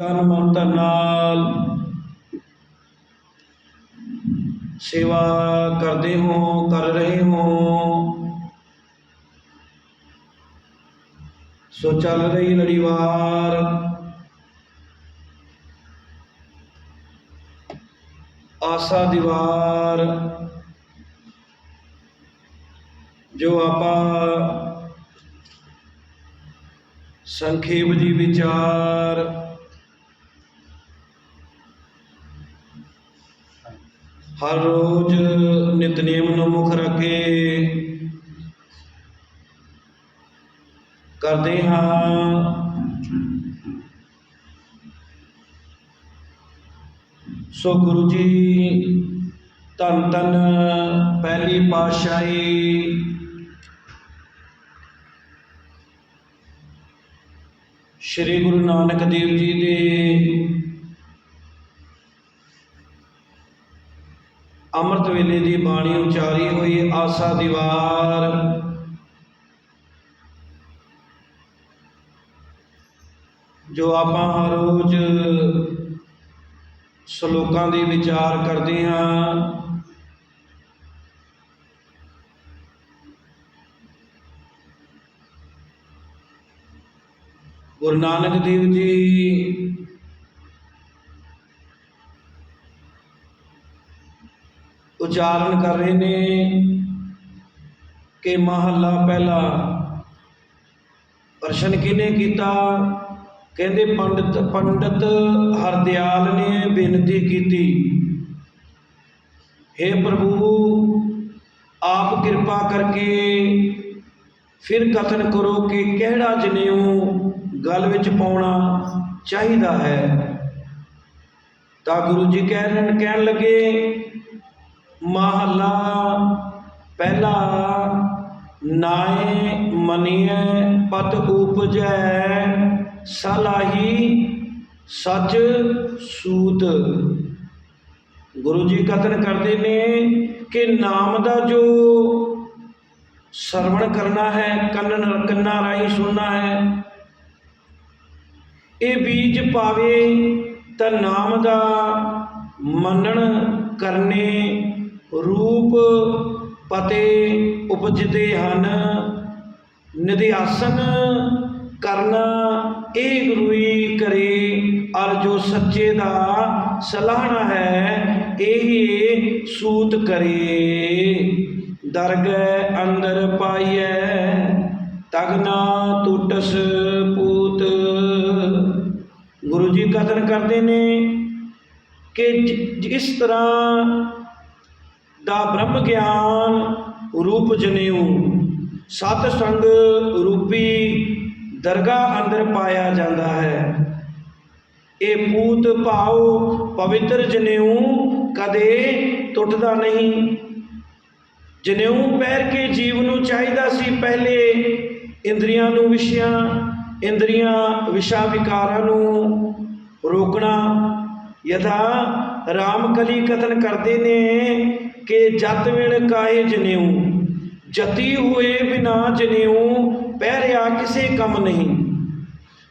ਤਨ ਮਨ ਧਨ ਨਾਲ ਸੇਵਾ ਕਰਦੇ ਹੋ, ਕਰ ਰਹੇ ਹੋ। ਸੋ ਚੱਲ ਰਹੀ ਲੜੀਵਾਰ। ਆਸਾ ਦੀਵਾਰ। ਜੋ ਆਪਾਂ ਸੰਖੇਪ ਜੀ ਵਿਚਾਰ। ਹਰ ਰੋਜ਼ ਨਿਤਨੇਮ ਨੂੰ ਮੁੱਖ ਰੱਖੇ ਕਰਦੇ ਹਾਂ। ਸੋ ਗੁਰੂ ਜੀ, ਧੰਨ ਧੰਨ ਪਹਿਲੀ ਪਾਤਸ਼ਾਹੀ ਸ੍ਰੀ ਗੁਰੂ ਨਾਨਕ ਦੇਵ ਜੀ ਦੇ ਅੰਮ੍ਰਿਤ ਵੇਲੇ ਦੀ ਬਾਣੀ ਉਚਾਰੀ ਹੋਈ ਆਸਾ ਦੀਵਾਰ। ਜੋ ਆਪਾਂ ਹਰ ਰੋਜ਼ ਸ਼ਲੋਕਾਂ ਦੇ ਵਿਚਾਰ ਕਰਦੇ ਹਾਂ, ਗੁਰੂ ਨਾਨਕ ਦੇਵ ਜੀ ਉਚਾਰਨ ਕਰ ਰਹੇ ਨੇ ਕਿ ਮਹੱਲਾ ਪਹਿਲਾ ਪ੍ਰਸ਼ਨ ਕਿਨੇ ਕੀਤਾ? ਕਹਿੰਦੇ ਪੰਡਤ ਪੰਡਤ ਹਰਦਿਆਲ ਨੇ ਬੇਨਤੀ ਕੀਤੀ। हे ਪ੍ਰਭੂ, ਆਪ ਕਿਰਪਾ ਕਰਕੇ ਫਿਰ ਕਥਨ ਕਰੋ ਕਿ ਕਿਹੜਾ ਜਨੇਊ ਗੱਲ ਵਿੱਚ ਪਾਉਣਾ ਚਾਹੀਦਾ ਹੈ। ਤਾਂ ਗੁਰੂ ਜੀ ਕਹਿਣ ਕਹਿਣ ਲੱਗੇ ਮਹੱਲਾ ਪਹਿਲਾ ਨਾਏ ਮਨੀਐ ਪਤ ਉਪਜੈ ਸਲਾਹੀ ਸੱਚ ਸੂਤ। ਗੁਰੂ ਜੀ ਕਥਨ ਕਰਦੇ ਨੇ ਕਿ ਨਾਮ ਦਾ ਜੋ ਸਰਵਣ ਕਰਨਾ ਹੈ ਕੰਨ ਕੰਨਾਂ ਰਾਹੀਂ ਸੁਣਨਾ ਹੈ, ਇਹ ਬੀਜ ਪਾਵੇ ਤਾਂ ਨਾਮ ਦਾ ਮੰਨਣ ਕਰਨੇ ਰੂਪ ਪਤੇ ਉਪਜਦੇ ਹਨ, ਨਿਧਿਆਸਨ ਕਰਨਾ, ਇਹ ਗੁਰੂਈ ਕਰੇ ਅਰ ਜੋ ਸੱਚੇ ਦਾ ਸਲਾਹਣਾ ਹੈ, ਇਹ ਸੂਤ ਕਰੇ। ਦਰਗਹਿ ਅੰਦਰ ਪਾਈਐ ਤਗਨਾ ਟੁੱਟਸ ਪੂਤ। ਗੁਰੂ ਜੀ ਕਥਨ ਕਰਦੇ ਨੇ ਕਿ ਜ- ਜਿਸ ਤਰ੍ਹਾਂ ਦਾ ਬ੍ਰਹਮ ਗਿਆਨ ਰੂਪ ਜਨੇਊ। ਸਤ ਸੰਗ ਰੂਪੀ ਦਰਗਾਹ ਅੰਦਰ ਪਾਇਆ ਜਾਂਦਾ ਹੈ। ਇਹ ਪੂਤ ਭਾਉ ਪਵਿੱਤਰ ਜਨੇਊ ਕਦੇ ਟੁੱਟਦਾ ਨਹੀਂ। ਜਨੇਊ ਪਹਿਰ ਕੇ ਜੀਵ ਨੂੰ ਚਾਹੀਦਾ ਸੀ ਪਹਿਲੇ ਇੰਦਰੀਆਂ ਨੂੰ ਵਿਸ਼ਿਆਂ, ਇੰਦਰੀਆਂ ਵਿਸ਼ਾ ਵਿਕਾਰਾਂ ਨੂੰ ਰੋਕਣਾ। ਯਥਾ ਰਾਮ ਕਲੀ ਕਥਨ ਕਰਦੇ ਨੇ ਕਿ ਜਤ ਵਿਣ ਕਾਏ ਜਨੇਊ, ਜਤੀ ਹੋਏ ਬਿਨਾ ਜਨੇਊ ਪਹਿਰਿਆ ਕਿਸੇ ਕੰਮ ਨਹੀਂ।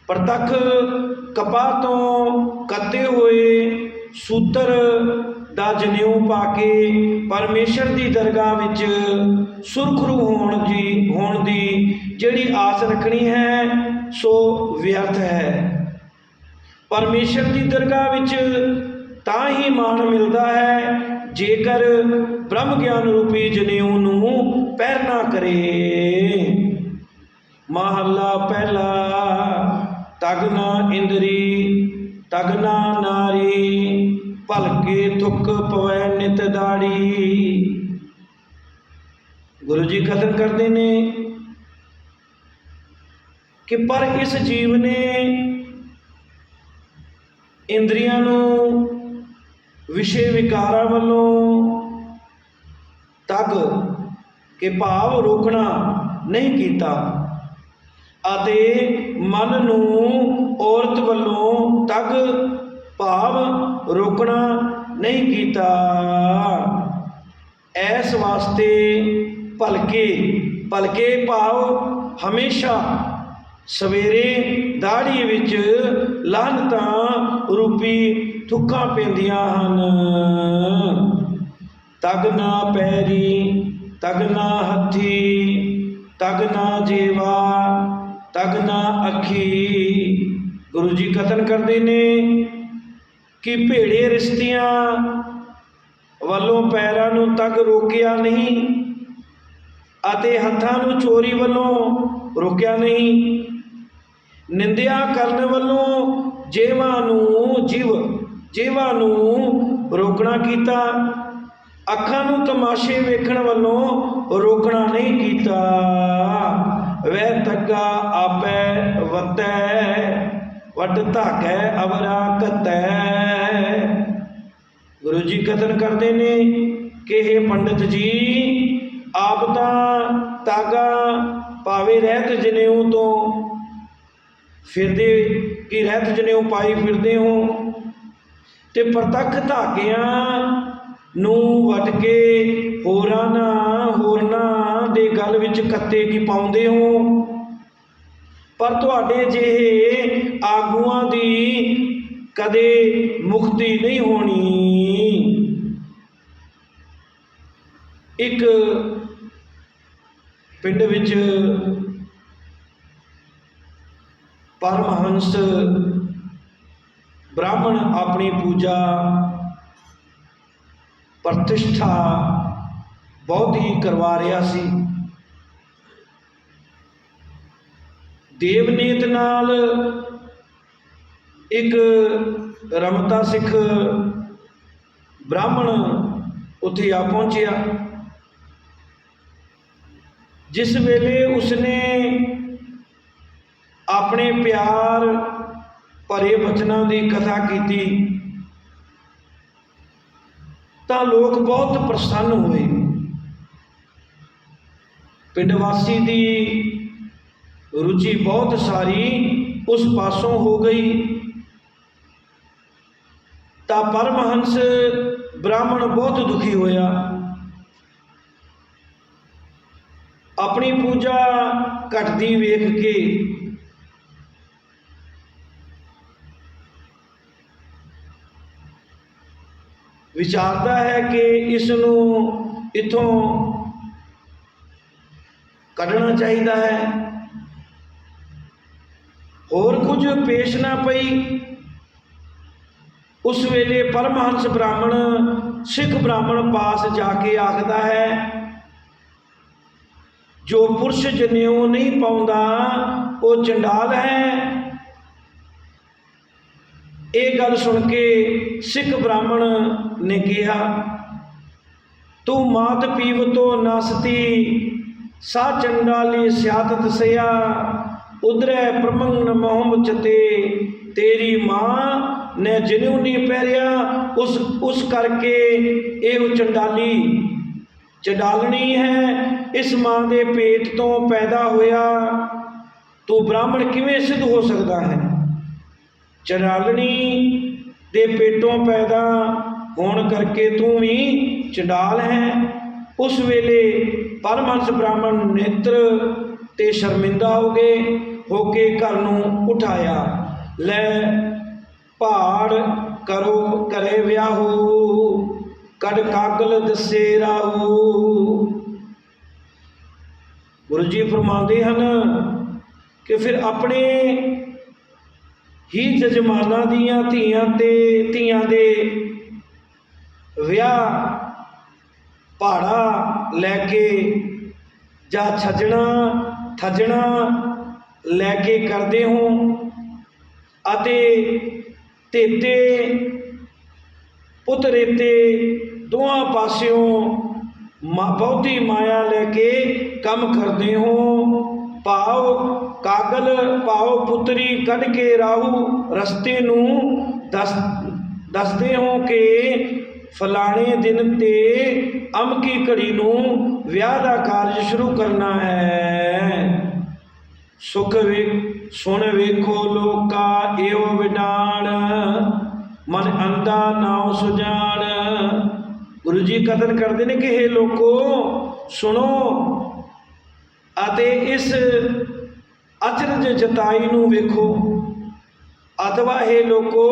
ਪ੍ਰਤੱਖ ਕਪਾਹ ਤੋਂ ਕੱਤੇ ਹੋਏ ਸੂਤਰ ਦਾ ਜਨੇਊ ਪਾ ਕੇ ਪਰਮੇਸ਼ਰ ਦੀ ਦਰਗਾਹ ਵਿੱਚ ਸੁਰਖਰੂ ਹੋਣ ਦੀ ਹੋਣ ਦੀ ਜਿਹੜੀ ਆਸ ਰੱਖਣੀ ਹੈ, ਸੋ ਵਿਅਰਥ ਹੈ। ਪਰਮੇਸ਼ਰ ਦੀ ਦਰਗਾਹ ਵਿੱਚ ਤਾਂ ਹੀ ਮਾਣ ਮਿਲਦਾ ਹੈ ਜੇਕਰ ਬ੍ਰਹਮ ਗਿਆਨ ਰੂਪੀ ਜਨੇਊ ਨੂੰ ਪਹਿਰਨਾ ਕਰੇ, ਮਹੱਲਾ ਪਹਿਲਾ ਤਗਨਾ ਇੰਦਰੀ ਤਗਨਾ ਨਾਰੀ, ਭਲਕੇ ਥੁੱਕ ਪਵੈ ਨਿਤ ਦਾੜੀ। ਗੁਰੂ ਜੀ ਕਥਨ ਕਰਦੇ ਨੇ ਕਿ ਪਰ ਇਸ ਜੀਵ ਨੇ ਇੰਦਰੀਆਂ ਨੂੰ ਵਿਸ਼ੇ ਵਿਕਾਰਾਂ ਵੱਲੋਂ ਤੱਕ ਕਿ ਭਾਵ ਰੋਕਣਾ ਨਹੀਂ ਕੀਤਾ ਅਤੇ ਮਨ ਨੂੰ ਔਰਤ ਵੱਲੋਂ ਤੱਕ ਭਾਵ ਰੋਕਣਾ ਨਹੀਂ ਕੀਤਾ। ਐਸ ਵਾਸਤੇ ਭਲਕੇ ਭਲਕੇ ਭਾਵ ਹਮੇਸ਼ਾ ਸਵੇਰੇ ਦਾੜੀ ਵਿੱਚ ਲਾਹਨਤਾਂ ਰੂਪੀ ਥੁੱਕਾਂ ਪੈਂਦੀਆਂ ਹਨ। ਤਗ ਨਾ ਪੈਰੀ, ਤਗ ਨਾ ਹੱਥੀ, ਤਗ ਨਾ ਜੀਵਾ, ਤਗ ਨਾ ਅੱਖੀ। ਗੁਰੂ ਜੀ ਕਥਨ ਕਰਦੇ ਨੇ ਕਿ ਭੇੜੇ ਰਿਸ਼ਤਿਆਂ ਵੱਲੋਂ ਪੈਰਾਂ ਨੂੰ ਤੱਕ ਰੋਕਿਆ ਨਹੀਂ ਅਤੇ ਹੱਥਾਂ ਨੂੰ ਚੋਰੀ ਵੱਲੋਂ ਰੋਕਿਆ ਨਹੀਂ। ਨਿੰਦਿਆ ਕਰਨ ਵੱਲੋਂ ਜੇਵਾਂ ਨੂੰ ਜੀਵ, ਜੀਵਾਂ ਨੂੰ ਰੋਕਣਾ ਕੀਤਾ, ਅੱਖਾਂ ਨੂੰ ਤਮਾਸ਼ੇ ਵੇਖਣ ਵੱਲੋਂ ਰੋਕਣਾ ਨਹੀਂ ਕੀਤਾ। ਵੈ ਤੱਕਾ ਆਪੈ ਵਤੈ, ਵਟ ਧਾਕੈ ਅਵਰਾ ਕਤੈ। ਗੁਰੂ ਜੀ ਕਥਨ ਕਰਦੇ ਨੇ ਕਿ ਇਹ ਪੰਡਤ ਜੀ, ਆਪ ਤਾਂ ਤਾਗਾ ਪਾਵੇ ਰਹਿਤ ਜਨੇਊ ਤੋਂ ਫਿਰਦੇ ਕਿ ਰਹਿਤ ਜਨੇਊ ਪਾਈ ਫਿਰਦੇ ਹੋ। ਤੇ ਪ੍ਰਤੱਖ ਧਾਗਿਆਂ ਨੂੰ ਵਟ ਕੇ ਹੋਰਾਂ ਨਾ ਹੋਰਨਾਂ ਦੇ ਗਲ ਵਿੱਚ ਕੱਤੇ ਕੀ ਪਾਉਂਦੇ ਹੋ। ਪਰ ਤੁਹਾਡੇ ਜਿਹੇ ਆਗੂਆਂ ਦੀ ਕਦੇ ਮੁਕਤੀ ਨਹੀਂ ਹੋਣੀ। ਇੱਕ ਪਿੰਡ ਵਿੱਚ ਪਰਮਹੰਸ ਬ੍ਰਾਹਮਣ ਆਪਣੀ ਪੂਜਾ, ਪ੍ਰਤਿਸ਼ਠਾ ਬਹੁਤ ਹੀ ਕਰਵਾ ਰਿਹਾ ਸੀ। ਦੇਵਨੀਤ ਨਾਲ ਇੱਕ ਰਮਤਾ ਸਿੱਖ ਬ੍ਰਾਹਮਣ ਉੱਥੇ ਆ ਪਹੁੰਚਿਆ। ਜਿਸ ਵੇਲੇ ਉਸਨੇ ਆਪਣੇ ਪਿਆਰ ਭਰੇ ਬਚਨਾਂ ਦੀ ਕਥਾ ਕੀਤੀ, ਤਾਂ ਲੋਕ ਬਹੁਤ ਪ੍ਰਸੰਨ ਹੋਏ। ਪਿੰਡ ਵਾਸੀ ਦੀ ਰੁਚੀ ਬਹੁਤ ਸਾਰੀ ਉਸ ਪਾਸੋਂ ਹੋ ਗਈ। ਤਾਂ ਪਰਮਹੰਸ ਬ੍ਰਾਹਮਣ ਬਹੁਤ ਦੁਖੀ ਹੋਇਆ। ਆਪਣੀ ਪੂਜਾ ਘਟਦੀ ਵੇਖ ਕੇ ਵਿਚਾਰਦਾ ਹੈ ਕਿ ਇਸ ਨੂੰ ਇਥੋਂ ਕੱਢਣਾ ਚਾਹੀਦਾ ਹੈ। ਹੋਰ ਕੁਝ ਪੇਸ਼ ਨਾ ਪਈ। ਉਸ ਵੇਲੇ ਪਰਮਹੰਸ ਬ੍ਰਾਹਮਣ, ਸਿੱਖ ਬ੍ਰਾਹਮਣ ਪਾਸ ਜਾ ਕੇ ਆਖਦਾ ਹੈ, ਜੋ ਪੁਰਸ਼ ਜਨੇਊ ਨਹੀਂ ਪਾਉਂਦਾ, ਉਹ ਚੰਡਾਲ ਹੈ। ਇਹ ਗੱਲ ਸੁਣ ਕੇ ਸਿੱਖ ਬ੍ਰਾਹਮਣ ਨੇ ਕਿਹਾ, ਤੂੰ ਮਾਤ ਪੀਵ ਤੋ ਨਸਤੀ ਸਾ ਚੰਡਾਲੀ ਸਿਆਤਤ ਸਿਆ ਉਦਰੈ ਪ੍ਰਮੰਨ ਮੋਹਮ ਚਤੇ, ਤੇਰੀ ਮਾਂ ਨੇ ਜਨੇਊ ਨਹੀਂ ਪਹਿਰਿਆ, ਉਸ ਉਸ ਕਰਕੇ ਇਹ ਚੰਡਾਲੀ। ਚੰਡਾਲਣੀ ਹੈ, ਇਸ ਮਾਂ ਦੇ ਪੇਟ ਤੋਂ ਪੈਦਾ ਹੋਇਆ। ਤੂੰ ਬ੍ਰਾਹਮਣ ਕਿਵੇਂ ਸਿੱਧ ਹੋ ਸਕਦਾ ਹੈ? ਚੰਡਾਲਣੀ ਦੇ ਪੇਟੋਂ ਪੈਦਾ ਹੋਣ ਕਰਕੇ ਤੂੰ ਵੀ ਚੰਡਾਲ ਹੈ। ਉਸ ਵੇਲੇ ਪਰਮਹੰਸ ਬ੍ਰਾਹਮਣ ਨੇਤਰ ਤੇ ਸ਼ਰਮਿੰਦਾ ਹੋ ਗਏ ਹੋ ਕੇ ਘਰ ਨੂੰ ਉਠਾਇਆ। ਲੈ ਪਹਾੜ ਕਰੋ ਕਰੇ ਵਿਆਹੂ ਕੜ ਕਾਗਲ ਦਸੇ ਰਾਹੂ। ਗੁਰੂ ਜੀ ਫਰਮਾਉਂਦੇ ਹਨ ਕਿ ਫਿਰ ਆਪਣੇ ਹੀ ਜਜਮਾਨਾਂ ਦੀਆਂ ਧੀਆਂ ਤੇ ਧੀਆਂ ਦੇ ਵਿਆਹ ਭਾੜਾ ਲੈ ਕੇ ਜਾਂ ਛੱਜਣਾ, ਥੱਜਣਾ ਲੈ ਕੇ ਕਰਦੇ ਹੋ ਅਤੇ ਤੇਤੇ ਪੁੱਤਰੇ ਦੋਹਾਂ ਪਾਸਿਓਂ ਮਾ, ਬਹੁਤੀ ਮਾਇਆ ਲੈ ਕੇ ਕੰਮ ਕਰਦੇ ਹੋ ਭਾਵ ਕਾਗਲ ਭਾਵ ਪੁੱਤਰੀ ਕੱਢ ਕੇ ਰਾਹੂ, ਰਸਤੇ ਨੂੰ ਦੱਸ, ਦੱਸਦੇ ਹੋ ਕਿ ਫਲਾਣੇ ਦਿਨ ਤੇ ਅਮਕੀ ਘੜੀ ਨੂੰ ਵਿਆਹ ਦਾ ਕਾਰਜ ਸ਼ੁਰੂ ਕਰਨਾ ਹੈ। ਸੁਖ ਵੇ, ਸੁਣ ਵੇਖੋ ਲੋਕਾ ਏਵ ਵਿਡਾਣ ਮਨ ਅੰਦਾ ਨਾਉ ਸੁਜਾਨ ਗੁਰੂ ਜੀ ਕਥਨ ਕਰਦੇ ਨੇ ਕਿ ਇਹ ਲੋਕੋ, ਸੁਣੋ ਅਤੇ ਇਸ ਅਚਰਜ ਜਤਾਈ ਨੂੰ ਵੇਖੋ। ਅਥਵਾ ਇਹ ਲੋਕੋ,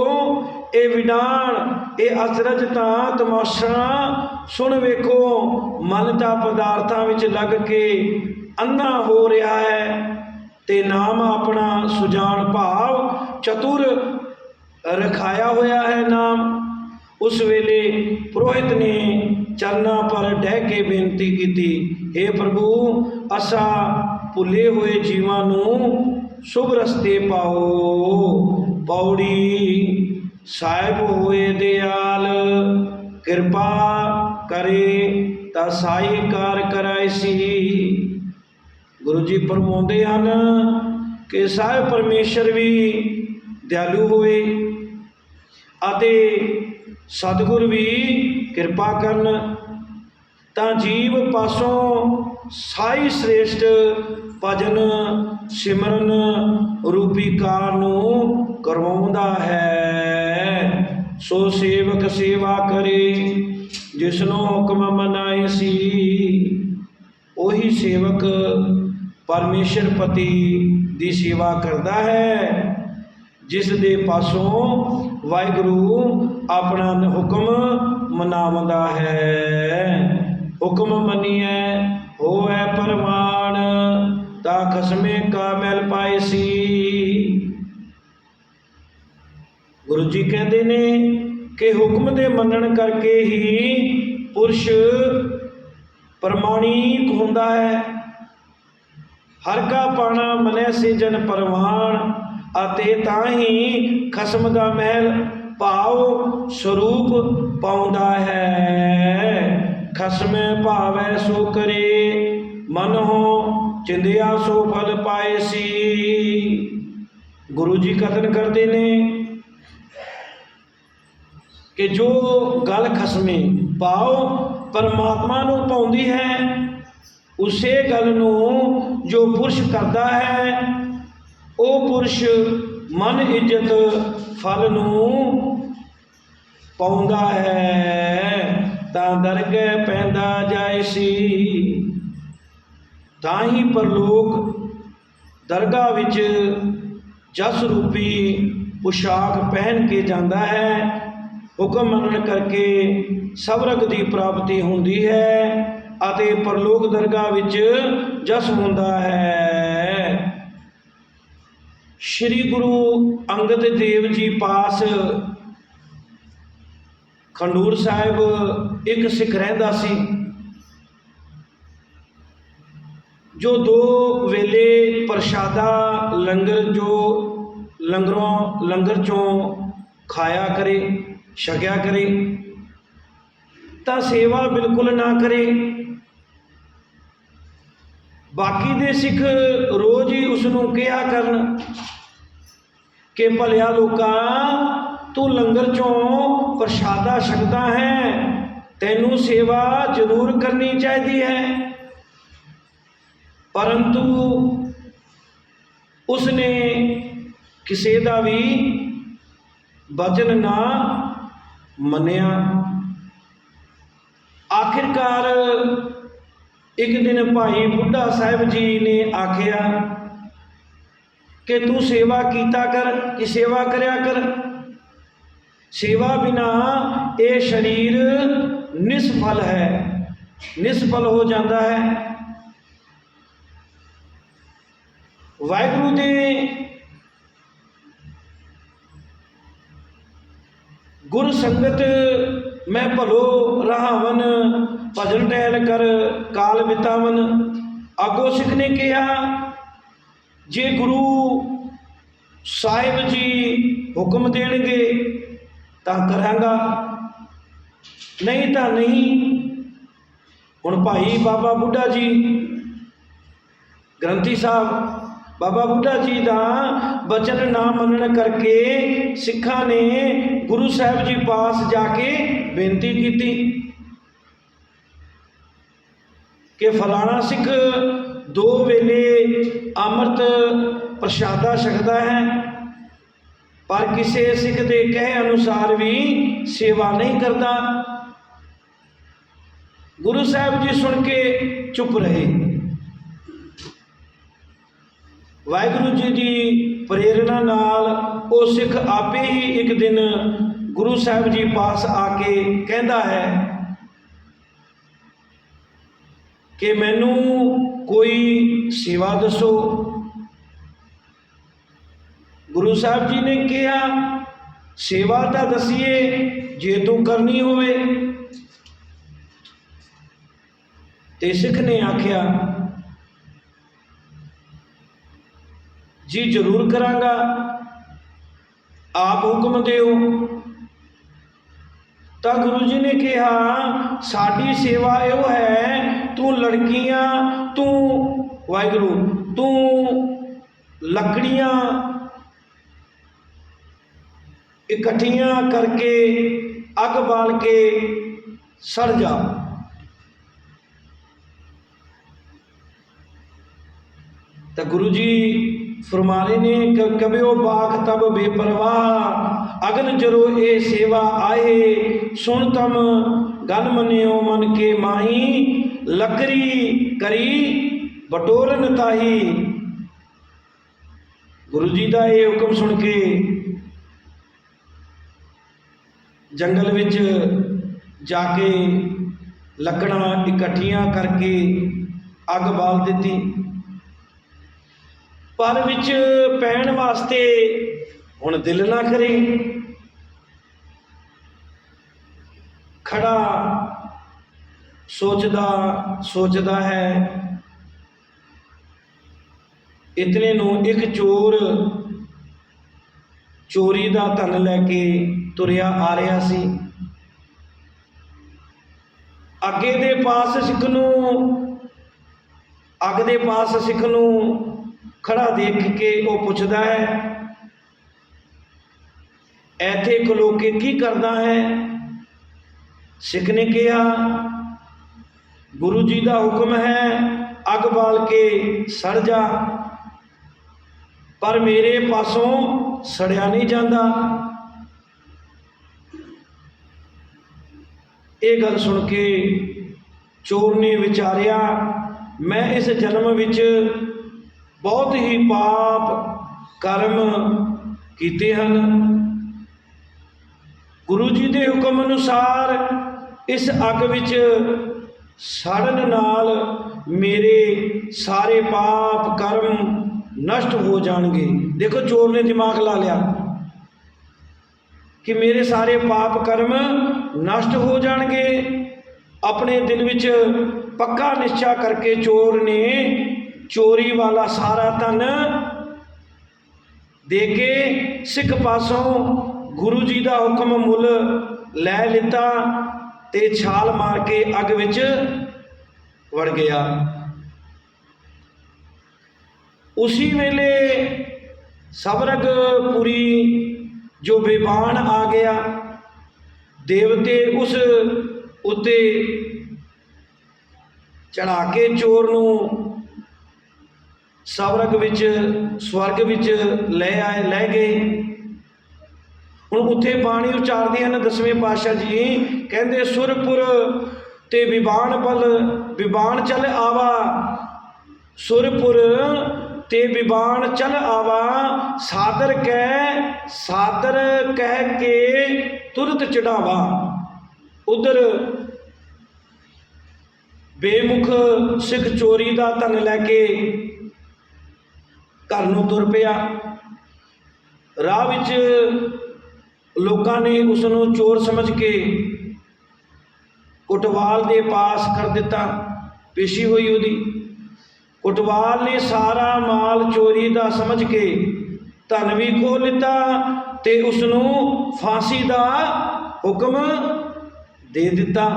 ਇਹ ਵਿਡਾਣ, ਇਹ ਅਚਰਜ ਤਾਂ ਤਮਾਸ਼ਾ ਸੁਣ ਵੇਖੋ। ਮਨ ਤਾਂ ਪਦਾਰਥਾਂ ਵਿੱਚ ਲੱਗ ਕੇ ਅੰਨਾ ਹੋ ਰਿਹਾ ਹੈ ਤੇ ਨਾਮ ਆਪਣਾ ਸੁਜਾਨ ਭਾਵ ਚਤੁਰ ਰਖਾਇਆ ਹੋਇਆ ਹੈ ਨਾਮ। ਉਸ ਵੇਲੇ ਪੁਰੋਹਿਤ ਨੇ ਚਰਨਾਂ ਪਰ ਡਹਿ ਕੇ ਬੇਨਤੀ ਕੀਤੀ हे ਪ੍ਰਭੂ, ਅਸਾਂ ਭੁੱਲੇ ਹੋਏ ਜੀਵਾਂ ਨੂੰ ਸ਼ੁਭ ਰਸਤੇ ਪਾਓ। ਪੌੜੀ ਸਾਹਿਬ ਹੋਏ ਦਿਆਲ, ਕਿਰਪਾ ਕਰੇ ਤਾਂ ਸਾਈ ਕਾਰ ਕਰਾਇਸੀ ਗੁਰੂ ਜੀ ਫਰਮਾਉਂਦੇ ਹਨ ਕਿ ਸਾਹਿਬ ਪਰਮੇਸ਼ਰ ਵੀ ਦਿਆਲੂ ਹੋਵੇ ਅਤੇ ਸਤਿਗੁਰ ਵੀ ਕਿਰਪਾ ਕਰਨ, ਤਾਂ ਜੀਵ ਪਾਸੋਂ ਸਾਈ ਸ੍ਰੇਸ਼ਟ ਭਜਨ ਸਿਮਰਨ ਰੂਪੀ ਕਾਰ ਨੂੰ ਕਰਵਾਉਂਦਾ ਹੈ। ਸੋ ਸੇਵਕ ਸੇਵਾ ਕਰੇ, ਜਿਸਨੂੰ ਹੁਕਮ ਮਨਾਏ ਸੀ, ਉਹੀ ਸੇਵਕ ਪਰਮੇਸ਼ਰ ਪਤੀ ਦੀ ਸੇਵਾ ਕਰਦਾ ਹੈ। ਜਿਸ ਦੇ ਪਾਸੋਂ ਵਾਹਿਗੁਰੂ ਆਪਣਾ ਹੁਕਮ ਮਨਾਉਂਦਾ ਹੈ। ਹੁਕਮ ਮੰਨੀਐ, ਹੋਵੇ ਪਰਮਾਨ, ਤਾ ਖਸਮੇ ਕਾ ਮਿਲ ਪਾਏ ਸੀ। ਗੁਰੂ ਜੀ ਕਹਿੰਦੇ ਨੇ ਕਿ ਹੁਕਮ ਦੇ ਮੰਨਣ ਕਰਕੇ ਹੀ ਪੁਰਸ਼ ਪ੍ਰਮਾਣਿਕ ਹੁੰਦਾ ਹੈ। ਹਰ ਕਾ ਪਾਣਾ ਮਨੈ ਸੇ ਜਨ ਪਰਵਾਨ ਅਤੇ ਤਾਂ ਹੀ ਖਸਮ ਦਾ ਮਹਿਲ ਭਾਵ ਸਰੂਪ ਪਾਉਂਦਾ ਹੈ। ਖਸਮੇ ਭਾਵੈ ਸੋ ਕਰੇ ਮਨ ਹੋ ਚਿੰਦਿਆ ਸੋ ਫਲ ਪਾਏ ਸੀ। ਗੁਰੂ ਜੀ ਕਥਨ ਕਰਦੇ ਨੇ ਕਿ ਜੋ ਗੱਲ ਖਸਮੇ ਪਾਓ ਪਰਮਾਤਮਾ ਨੂੰ ਪਾਉਂਦੀ ਹੈ, ਉਸੇ ਗੱਲ ਨੂੰ ਜੋ ਪੁਰਸ਼ ਕਰਦਾ ਹੈ ਉਹ ਪੁਰਸ਼ ਮਨ ਇੱਜ਼ਤ ਫਲ ਨੂੰ ਪਾਉਂਦਾ ਹੈ, ਤਾਂ ਦਰਗਹਿ ਪੈਂਦਾ ਜਾਏ ਸੀ। ਤਾਂ ਹੀ ਪਰਲੋਕ ਦਰਗਾਹ ਵਿੱਚ ਜਸ ਰੂਪੀ ਪੁਸ਼ਾਕ ਪਹਿਨ ਕੇ ਜਾਂਦਾ ਹੈ। ਹੁਕਮ ਮੰਨਣ ਕਰਕੇ ਸਵਰਗ ਦੀ ਪ੍ਰਾਪਤੀ ਹੁੰਦੀ ਹੈ ਅਤੇ ਪਰਲੋਕ ਦਰਗਾਹ ਵਿੱਚ ਜਸ ਹੁੰਦਾ ਹੈ। ਸ੍ਰੀ ਗੁਰੂ ਅੰਗਦ ਦੇਵ ਜੀ ਪਾਸ ਖੰਡੂਰ ਸਾਹਿਬ ਇੱਕ ਸਿੱਖ ਰਹਿੰਦਾ ਸੀ, ਜੋ ਦੋ ਵੇਲੇ ਪ੍ਰਸ਼ਾਦਾ ਲੰਗਰ ਜੋ ਲੰਗਰੋਂ, ਲੰਗਰ ਚੋਂ ਖਾਇਆ ਕਰੇ, ਛਕਿਆ ਕਰੇ, ਤਾਂ ਸੇਵਾ ਬਿਲਕੁਲ ਨਾ ਕਰੇ। ਬਾਕੀ ਦੇ ਸਿੱਖ ਰੋਜ਼ ਹੀ ਉਸ ਨੂੰ ਕਿਹਾ ਕਰਨ ਕਿ ਭਲਿਆ ਲੋਕਾਂ, ਤੂੰ ਲੰਗਰ ਚੋਂ ਪ੍ਰਸ਼ਾਦਾ ਛਕਦਾ ਹੈ, ਤੈਨੂੰ ਸੇਵਾ ਜ਼ਰੂਰ ਕਰਨੀ ਚਾਹੀਦੀ ਹੈ। ਪਰੰਤੂ ਉਸਨੇ ਕਿਸੇ ਦਾ ਵੀ ਵਚਨ ਨਾ ਮੰਨਿਆ। ਆਖਿਰਕਾਰ ਇੱਕ ਦਿਨ ਭਾਈ ਬੁੱਢਾ ਸਾਹਿਬ ਜੀ ਨੇ ਆਖਿਆ ਕਿ ਤੂੰ ਸੇਵਾ ਕੀਤਾ ਕਰ, ਕਿ ਸੇਵਾ ਕਰਿਆ ਕਰ। ਸੇਵਾ ਬਿਨਾ ਇਹ ਸਰੀਰ ਨਿਸਫਲ ਹੈ, ਨਿਸਫਲ ਹੋ ਜਾਂਦਾ ਹੈ। ਵਾਹਿਗੁਰੂ ਦੇ ਗੁਰ ਸੰਗਤ, ਮੈਂ ਭਲੋ ਰਹਾਵਨ ਭਜਨ ਟਹਿਲ ਕਰ, ਕਾਲ ਬਿਤਾਵਨ। ਆਗੋ ਸਿੱਖ ਨੇ ਕਿਹਾ ਜੇ ਗੁਰੂ ਸਾਹਿਬ ਜੀ ਹੁਕਮ ਦੇਣਗੇ ਤਾਂ ਕਰਾਂਗਾ। ਨਹੀਂ ਤਾਂ ਨਹੀਂ। ਹੁਣ ਭਾਈ ਬਾਬਾ ਬੁੱਢਾ ਜੀ, ਗ੍ਰੰਥੀ ਸਾਹਿਬ, ਬਾਬਾ ਬੁੱਢਾ ਜੀ ਦਾ ਬਚਨ ਨਾ ਮੰਨਣ ਕਰਕੇ ਸਿੱਖਾਂ ਨੇ ਗੁਰੂ ਸਾਹਿਬ ਜੀ ਪਾਸ ਜਾ ਕੇ ਬੇਨਤੀ ਕੀਤੀ ਕਿ ਫਲਾਣਾ ਸਿੱਖ ਦੋ ਵੇਲੇ ਅੰਮ੍ਰਿਤ ਪ੍ਰਸ਼ਾਦਾ ਛਕਦਾ ਹੈ, ਪਰ ਕਿਸੇ ਸਿੱਖ ਦੇ ਕਹੇ ਅਨੁਸਾਰ ਵੀ ਸੇਵਾ ਨਹੀਂ ਕਰਦਾ। ਗੁਰੂ ਸਾਹਿਬ ਜੀ ਸੁਣ ਕੇ ਚੁੱਪ ਰਹੇ। ਵਾਹਿਗੁਰੂ ਜੀ ਦੀ ਪ੍ਰੇਰਣਾ ਨਾਲ ਉਹ ਸਿੱਖ ਆਪੇ ਹੀ ਇੱਕ ਦਿਨ ਗੁਰੂ ਸਾਹਿਬ ਜੀ ਪਾਸ ਆ ਕੇ ਕਹਿੰਦਾ ਹੈ ਕਿ ਮੈਨੂੰ ਕੋਈ ਸੇਵਾ ਦੱਸੋ। ਗੁਰੂ ਸਾਹਿਬ ਜੀ ਨੇ ਕਿਹਾ, ਸੇਵਾ ਤਾਂ ਦਸੀਏ, ਜੇ ਤੂੰ ਕਰਨੀ ਹੋਵੇ। ਤੇ ਸਿੱਖ ਨੇ ਆਖਿਆ, ਜੀ ਜ਼ਰੂਰ ਕਰਾਂਗਾ, ਆਪ ਹੁਕਮ ਦਿਓ। ਤਾਂ ਗੁਰੂ ਜੀ ਨੇ ਕਿਹਾ, ਸਾਡੀ ਸੇਵਾ ਇਹੋ ਹੈ ਤੂੰ ਲੜਕੀਆਂ, ਤੂੰ ਵਾਹਿਗੁਰੂ, ਤੂੰ ਲੱਕੜੀਆਂ ਇਕੱਠੀਆਂ ਕਰਕੇ ਅੱਗ ਬਾਲ ਕੇ ਸੜ ਜਾ। ਤਾਂ ਗੁਰੂ ਜੀ ਫਰਮਾਰੇ ਨੇ ਕਬਿਓ ਬਾਖ ਤਬ ਬੇਪਰਵਾਹ, ਅਗਨ ਜਰੋ ਇਹ ਸੇਵਾ ਆਏ, ਸੁਣ ਤਮ ਗਨ ਮਨਿਓ ਮਨ ਕੇ ਮਾਹੀ, ਲਕਰੀ ਕਰੀ ਬਟੋਰਨ ਤਾਹੀ। ਗੁਰੂ ਜੀ ਦਾ ਇਹ ਹੁਕਮ ਸੁਣ ਕੇ ਜੰਗਲ ਵਿੱਚ ਜਾ ਕੇ ਲੱਕੜਾਂ ਇਕੱਠੀਆਂ ਕਰਕੇ ਅੱਗ ਬਾਲ ਦਿੱਤੀ। ਪਰ ਵਿੱਚ ਪੈਣ ਵਾਸਤੇ ਹੁਣ ਦਿਲ ਨਾ ਕਰੇ। ਖੜਾ ਸੋਚਦਾ ਸੋਚਦਾ ਹੈ। ਇਤਨੇ ਨੂੰ ਇੱਕ ਚੋਰ ਚੋਰੀ ਦਾ ਧਨ ਲੈ ਕੇ ਤੁਰਿਆ ਆ ਰਿਹਾ ਸੀ। ਅੱਗੇ ਦੇ ਪਾਸ ਸਿੱਖ ਨੂੰ, ਅੱਗ ਦੇ ਪਾਸ ਸਿੱਖ ਨੂੰ ਖੜਾ ਦੇਖ ਕੇ ਉਹ ਪੁੱਛਦਾ ਹੈ, ਇੱਥੇ ਖਲੋਕੇ ਕੀ ਕਰਦਾ ਹੈ? ਸਿੱਖ ਨੇ ਕਿਹਾ, ਗੁਰੂ ਜੀ ਦਾ ਹੁਕਮ ਹੈ, ਅੱਗ ਬਾਲ ਕੇ ਸੜ ਜਾ। ਪਰ ਮੇਰੇ ਪਾਸੋਂ ਸੜਿਆ ਨਹੀਂ ਜਾਂਦਾ। ਇਹ ਗੱਲ ਸੁਣ ਕੇ ਚੋਰ ਨੇ ਵਿਚਾਰਿਆ, ਮੈਂ ਇਸ ਜਨਮ ਵਿੱਚ ਬਹੁਤ ਹੀ ਪਾਪ ਕਰਮ ਕੀਤੇ ਹਨ। ਗੁਰੂ ਜੀ ਦੇ ਹੁਕਮ ਅਨੁਸਾਰ ਇਸ ਅੱਗ ਵਿੱਚ ਸੜਨ ਨਾਲ ਮੇਰੇ ਸਾਰੇ ਪਾਪ ਕਰਮ ਨਸ਼ਟ ਹੋ ਜਾਣਗੇ। ਦੇਖੋ, ਚੋਰ ਨੇ ਦਿਮਾਗ ਲਾ ਲਿਆ ਕਿ ਮੇਰੇ ਸਾਰੇ ਪਾਪ ਕਰਮ ਨਸ਼ਟ ਹੋ ਜਾਣਗੇ। ਆਪਣੇ ਦਿਲ ਵਿੱਚ ਪੱਕਾ ਨਿਸ਼ਚਾ ਕਰਕੇ ਚੋਰ ਨੇ ਚੋਰੀ ਵਾਲਾ ਸਾਰਾ ਧਨ ਦੇ ਕੇ ਸਿੱਖ ਪਾਸੋਂ ਗੁਰੂ ਜੀ ਦਾ ਹੁਕਮ ਮੁੱਲ ਲੈ ਲਿੱਤਾ। ਤੇ ਛਾਲ ਮਾਰ ਕੇ ਅੱਗ ਵਿੱਚ ਵੜ ਗਿਆ। ਉਸੀ ਵੇਲੇ ਸਬਰਗਪੁਰੀ ਜੋ ਬੇਬਾਨ ਆ ਗਿਆ, ਦੇਵਤੇ ਉਸ ਉੱਤੇ ਚੜਾ ਕੇ ਚੋਰ ਨੂੰ ਸਵਰਗ ਵਿੱਚ ਸਵਰਗ ਵਿੱਚ ਲੈ ਆਏ, ਲੈ ਗਏ। ਹੁਣ ਉੱਥੇ ਬਾਣੀ ਉਚਾਰਦੇ ਹਨ ਦਸਵੇਂ ਪਾਤਸ਼ਾਹ ਜੀ, ਕਹਿੰਦੇ ਸੁਰਪੁਰ ਤੇ ਵਿਬਾਨ ਬਲ, ਵਿਬਾਨ ਚਲ ਆਵਾ। ਸੁਰਪੁਰ ਤੇ ਵਿਬਾਨ ਚਲ ਆਵਾ, ਸਾਦਰ ਕਹਿ ਸਾਦਰ ਕਹਿ ਕੇ ਤੁਰਤ ਚੜਾਵਾ। ਉਧਰ ਬੇਮੁਖ ਸਿੱਖ ਚੋਰੀ ਦਾ ਧਨ ਲੈ ਕੇ ਘਰ ਨੂੰ ਤੁਰ ਪਿਆ। ਰਾਹ ਵਿੱਚ ਲੋਕਾਂ ਨੇ ਉਸ ਨੂੰ ਚੋਰ ਸਮਝ ਕੇ ਕੁਟਵਾਲ ਦੇ ਪਾਸ ਕਰ ਦਿੱਤਾ, ਪੇਸ਼ੀ ਹੋਈ ਉਹਦੀ। ਕੁਟਵਾਲ ਨੇ ਸਾਰਾ ਮਾਲ ਚੋਰੀ ਦਾ ਸਮਝ ਕੇ ਧਨ ਵੀ ਖੋਹ ਲਿੱਤਾ ਤੇ ਉਸ ਨੂੰ ਫਾਂਸੀ ਦਾ ਹੁਕਮ ਦੇ ਦਿੱਤਾ।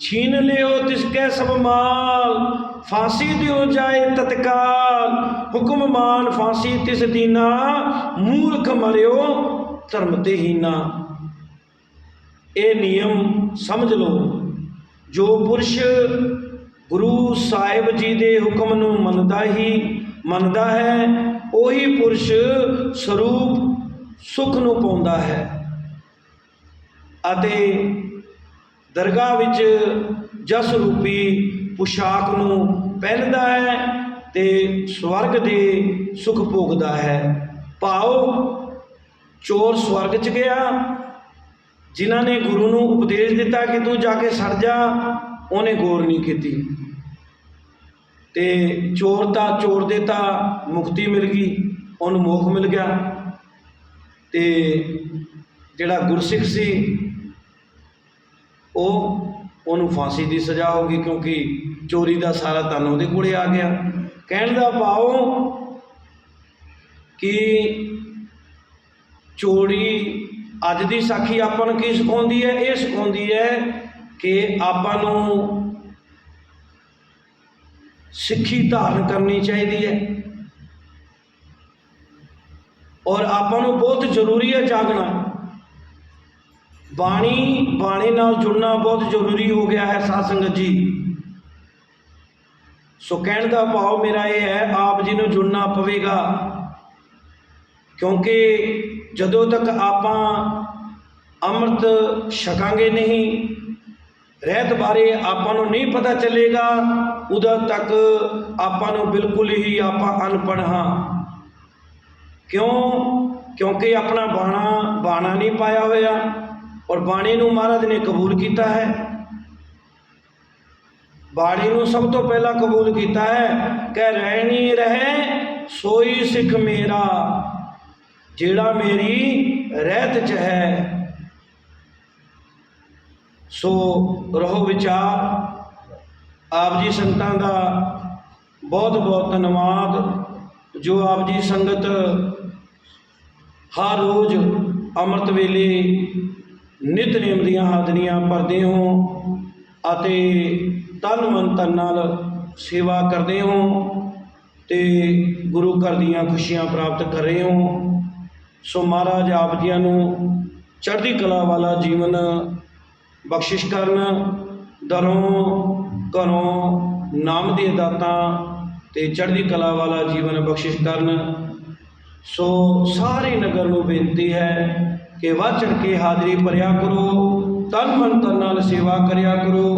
ਛੀਨ ਲਿਓ ਤਿਸਕੇ ਸਭ ਮਾਲ ਫਾਂਸੀ ਦਿਓ ਜਾਏ ਤਤਕਾਲ। ਹੁਕਮ ਮਾਨ ਫਾਂਸੀ ਤਿਸ ਦੀਨਾ, ਮੂਰਖ ਮਰਿਓ ਧਰਮ ਤੇ ਹੀਨਾ। ਇਹ ਨਿਯਮ ਸਮਝ ਲਓ। ਜੋ ਪੁਰਸ਼ ਗੁਰੂ ਸਾਹਿਬ ਜੀ ਦੇ ਹੁਕਮ ਨੂੰ ਮੰਨਦਾ ਹੀ ਮੰਨਦਾ ਹੈ, ਉਹੀ ਪੁਰਸ਼ ਸਰੂਪ ਸੁਖ ਨੂੰ ਪਾਉਂਦਾ ਹੈ। ਅਤੇ ਦਰਗਾਹ ਵਿੱਚ ਜਸ ਰੂਪੀ ਪੁਸ਼ਾਕ ਨੂੰ ਪਹਿਨਦਾ ਹੈ ਤੇ ਸਵਰਗ ਦੇ ਸੁਖ ਭੋਗਦਾ ਹੈ। ਭਾਵ ਚੋਰ ਸਵਰਗ 'ਚ ਗਿਆ। ਜਿਨ੍ਹਾਂ ਨੇ ਗੁਰੂ ਨੂੰ ਉਪਦੇਸ਼ ਦਿੱਤਾ ਕਿ ਤੂੰ ਜਾ ਕੇ ਸੜ ਜਾ, ਉਹਨੇ ਗੌਰ ਨਹੀਂ ਕੀਤੀ। ਤੇ ਚੋਰ ਦਾ ਚੋਰ ਦੇ ਤਾਂ ਮੁਕਤੀ ਮਿਲ ਗਈ, ਉਹਨੂੰ ਮੋਖ ਮਿਲ ਗਿਆ। ਤੇ ਜਿਹੜਾ ਗੁਰਸਿੱਖ ਸੀ, ਉਹ ਉਹਨੂੰ ਫਾਂਸੀ ਦੀ ਸਜ਼ਾ ਹੋ ਗਈ ਕਿਉਂਕਿ ਚੋਰੀ ਦਾ ਸਾਰਾ ਧਨ ਉਹਦੇ ਕੋਲੇ ਆ ਗਿਆ। ਕਹਿਣ ਦਾ ਭਾਵ ਕਿ ਚੋਰੀ ਅੱਜ ਦੀ ਸਾਖੀ ਆਪਾਂ ਨੂੰ ਕੀ ਸਿਖਾਉਂਦੀ ਹੈ? ਇਹ ਸਿਖਾਉਂਦੀ ਹੈ ਕਿ ਆਪਾਂ ਨੂੰ ਸਿੱਖੀ ਧਾਰਨ ਕਰਨੀ ਚਾਹੀਦੀ ਹੈ। ਔਰ ਆਪਾਂ ਨੂੰ ਬਹੁਤ ਜ਼ਰੂਰੀ ਹੈ ਜਾਗਣਾ। ਬਾਣੀ ਬਾਣੀ ਨਾਲ ਜੁੜਨਾ ਬਹੁਤ ਜ਼ਰੂਰੀ ਹੋ ਗਿਆ ਹੈ ਸਾਧ ਸੰਗਤ ਜੀ। ਸੋ ਕਹਿਣ ਦਾ ਭਾਵ ਮੇਰਾ ਇਹ ਹੈ, ਆਪ ਜੀ ਨੂੰ ਜੁੜਨਾ ਪਵੇਗਾ। ਕਿਉਂਕਿ ਜਦੋਂ ਤੱਕ ਆਪਾਂ ਅੰਮ੍ਰਿਤ ਛਕਾਂਗੇ ਨਹੀਂ, ਰਹਿਤ ਬਾਰੇ ਆਪਾਂ ਨੂੰ ਨਹੀਂ ਪਤਾ ਚੱਲੇਗਾ, ਉਦੋਂ ਤੱਕ ਆਪਾਂ ਨੂੰ ਬਿਲਕੁਲ ਹੀ ਆਪਾਂ ਅਨਪੜ੍ਹ ਹਾਂ। ਕਿਉਂ? ਕਿਉਂਕਿ ਆਪਣਾ ਬਾਣਾ ਬਾਣਾ ਨਹੀਂ ਪਾਇਆ ਹੋਇਆ। ਔਰ ਬਾਣੀ ਨੂੰ ਮਹਾਰਾਜ ਨੇ ਕਬੂਲ ਕੀਤਾ ਹੈ। ਬਾਣੀ ਨੂੰ ਸਭ ਤੋਂ ਪਹਿਲਾਂ ਕਬੂਲ ਕੀਤਾ ਹੈ ਕਿ ਰਹਿਣੀ ਰਹੇ, ਸੋਈ ਸਿੱਖ ਮੇਰਾ, ਜਿਹੜਾ ਮੇਰੀ ਰਹਿਤ ਚ ਹੈ। ਸੋ ਰਹੋ ਵਿਚਾਰ। ਆਪ ਜੀ ਸੰਗਤਾਂ ਦਾ ਬਹੁਤ ਬਹੁਤ ਧੰਨਵਾਦ, ਜੋ ਆਪ ਜੀ ਸੰਗਤ ਹਰ ਰੋਜ਼ ਅੰਮ੍ਰਿਤ ਵੇਲੇ ਨਿਤਨੇਮ ਦੀਆਂ ਹਾਜ਼ਰੀਆਂ ਭਰਦੇ ਹੋ ਅਤੇ ਤਨ ਮਨ ਧਨ ਨਾਲ ਸੇਵਾ ਕਰਦੇ ਹੋ ਤੇ ਗੁਰੂ ਘਰ ਦੀਆਂ ਖੁਸ਼ੀਆਂ ਪ੍ਰਾਪਤ ਕਰ ਰਹੇ ਹੋ। ਸੋ ਮਹਾਰਾਜ ਆਪ ਜੀਆਂ ਨੂੰ ਚੜ੍ਹਦੀ ਕਲਾ ਵਾਲਾ ਜੀਵਨ ਬਖਸ਼ਿਸ਼ ਕਰਨ, ਦਰੋਂ ਘਰੋਂ ਨਾਮ ਦੇ ਦਾਤਾਂ ਤੇ ਚੜ੍ਹਦੀ ਕਲਾ ਵਾਲਾ ਜੀਵਨ ਬਖਸ਼ਿਸ਼ ਕਰਨ। ਸੋ ਸਾਰੇ ਨਗਰ ਨੂੰ ਬੇਨਤੀ ਹੈ ਕਿ ਵੱਧ ਕੇ ਹਾਜ਼ਰੀ ਭਰਿਆ ਕਰੋ। ਤਨ ਮਨ ਧਨ ਨਾਲ ਸੇਵਾ ਕਰਿਆ ਕਰੋ।